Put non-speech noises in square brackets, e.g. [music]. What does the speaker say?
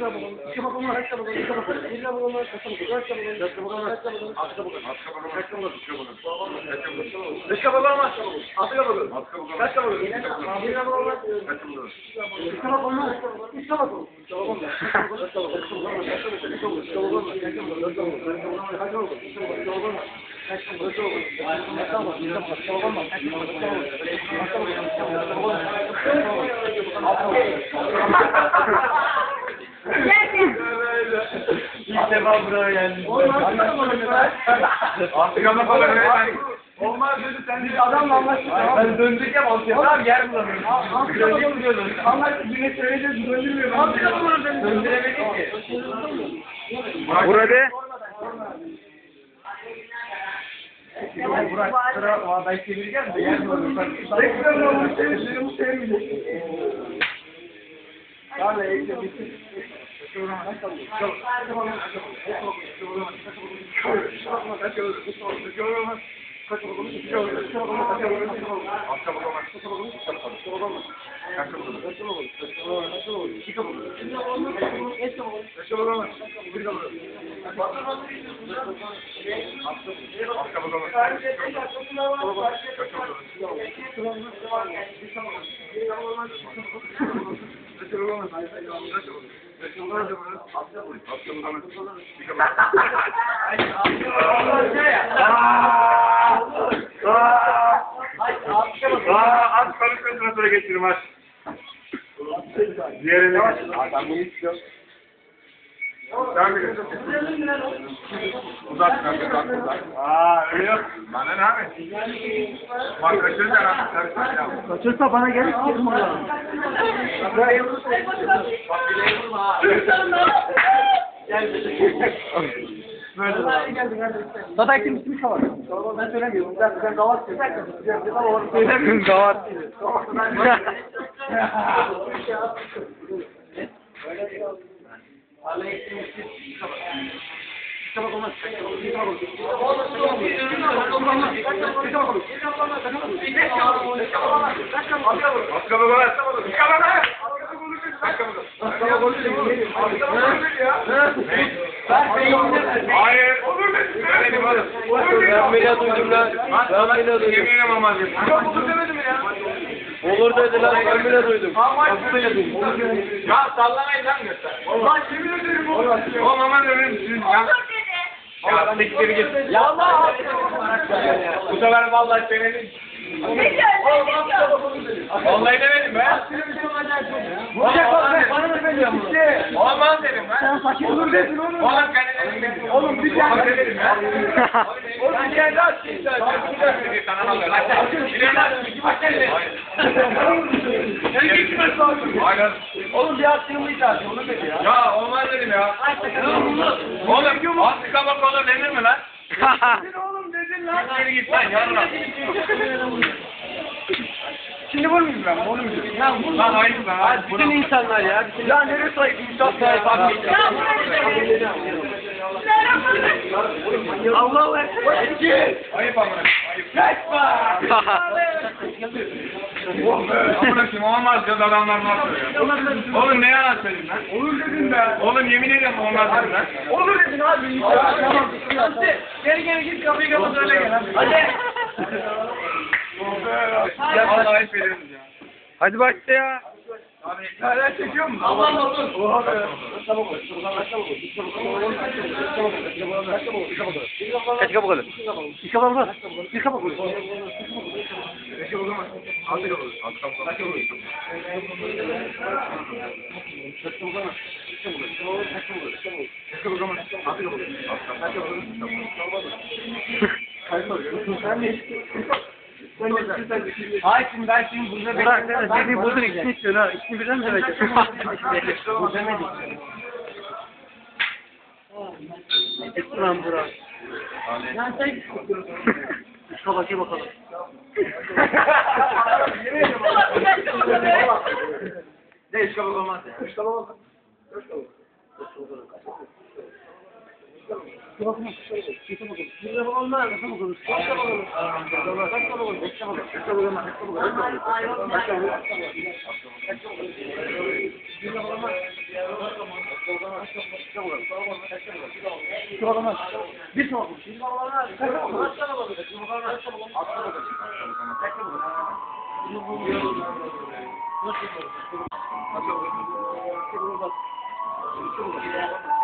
lira bulalım, iki bakalım, kaç lira bulalım, iki bakalım, bir lira bulalım, kaç lira bulalım, kaç lira bulalım, kaç lira bulalım, kaç lira bulalım, kaç lira bulalım, kaç lira bulalım, kaç lira bulalım, beş lira bulalım, altı lira bulalım, kaç lira bulalım, bir lira bulalım, kaç lira bulalım, üç lira bulalım, üç lira bulalım, üç lira bulalım, kaç lira bulalım, kaç lira bulalım, kaç lira bulalım, kaç lira bulalım, kaç lira bulalım, Thank you. kadar geldi. Artık ana kadar geldi. Olmaz dedi sen bir adamla anlaştık. Ben dönecek ya bas ya. Abi yer bulamıyorum. Dönecek mi diyordun? Anlaştık birine söyleyeceğiz döndürmüyor. Nasıl yapamıyorum ben? Döndüremedik ki. Burada. Burak sıra o aday çevireceğim de yer bulamıyorum. Tekrar onu seni sevmeyecek. Vallahi işte bitti. Kaç oldu? Kaç oldu? olamaz. Kaçım olur. Kaçım olur. Kaçım olur. Kaçım olur. İki kapı. Kaçım olur. Kaçım olamaz. Bir kapı. Alt kapı olamaz. Kaçım olur. Kaçım olur. Kaçım olamaz. Kaçım olur. Aa! Aa! Aa, aç karı közüne sonra getirim aç. Diğerini. Adam bunu istiyor. Sen bilirsin. Uzak kanka uzak uzak. Aa öyle yok. Bana ne abi? Bak kaçırsa abi. Kaçırsa bana gelip girin bana. Buraya vurursa. Bak bile vurma ha. Gel. Böyle de Zaten kim ismi Kavat. Ben söylemiyorum. Ben ben Kavat söylemiyorum. Kavat. Kavat. Hayır, olur dedim. Dedim oğlum. Ben bile duydum lan. Ben bile duydum. Yeminim ama dedim. Olur demedim ya. Olur dedi lan ben bile duydum. Ya sallamayın lan göster. Vallahi yemin ederim oğlum. Oğlum aman öyle misiniz ya? Şahsına gidebilir. Yallah! Bu sefer vallahi senenin... Vallahi demedim ben. Vuracak bak şey bana mı veriyorsun? Olmaz dedim ben. Sen fakir olur dedin oğlum. Oğlum kendilerim. Oğlum bir tane dedim ben. Oğlum bir tane daha şey söyle. Şey sana alıyor. Bir tane daha. İki bak kendine. Ne geçmez abi? Aynen. Oğlum bir hakkını itaat. Onu dedi ya. Ya olmaz dedim ya. Oğlum az kabak olur denir mi lan? Oğlum dedin lan. Geri git lan yarına. Şimdi vurmayayım ben. Vurmayayım. Ya vur. Lan ayıp lan. Hadi Bütün insanlar ya. Ya neresi ayıp? İnsan sayıp Allahu Ekber. Ayıp amına. Ayıp. Kaçma. [laughs] Amına kim olmaz ya adamlar nasıl ya? Oğlum ne yalan söyleyeyim lan? Olur dedin be. Oğlum yemin ediyorum olmaz dedim lan. Olur dedin abi. Tamam. Geri geri git kapıyı kapat öyle gel. Hadi. Ya ayıp veriyorsunuz ya. Hadi başla ya. Hala çekiyor mu? Allah Allah. Oha be. Kaç kapı kalır? İki kapı kalır. Bir kapı kalır. Beş kapı kalır. Altı kapı kalır. Altı kapı kalır. Kaç kapı kalır? Kaç kapı kalır? Kaç kapı kalır? Kaç kapı kalır? Altı kapı kalır. Kaç kapı kalır? Kaç kapı kalır? Kaç kapı kalır? Kaç kapı kalır? Sen ne Hayır şimdi ben şimdi burada Burak sen dediği buldun ikisini istiyorsun ha. İkisini birden mi vereceksin? Bu demedik. Git lan Burak. Ya sen Üç kabak ye bakalım. Ne iş kabul olmaz ya. Üç kabak olmaz. Üç kabak bir şey olmaz. Bir şey olmaz. Bir şey olmaz. Bir şey olmaz. Bir şey olmaz. Bir şey olmaz. Bir şey olmaz. Bir şey olmaz. Bir şey olmaz. Bir şey olmaz. Bir şey Nasıl olur? Nasıl olur?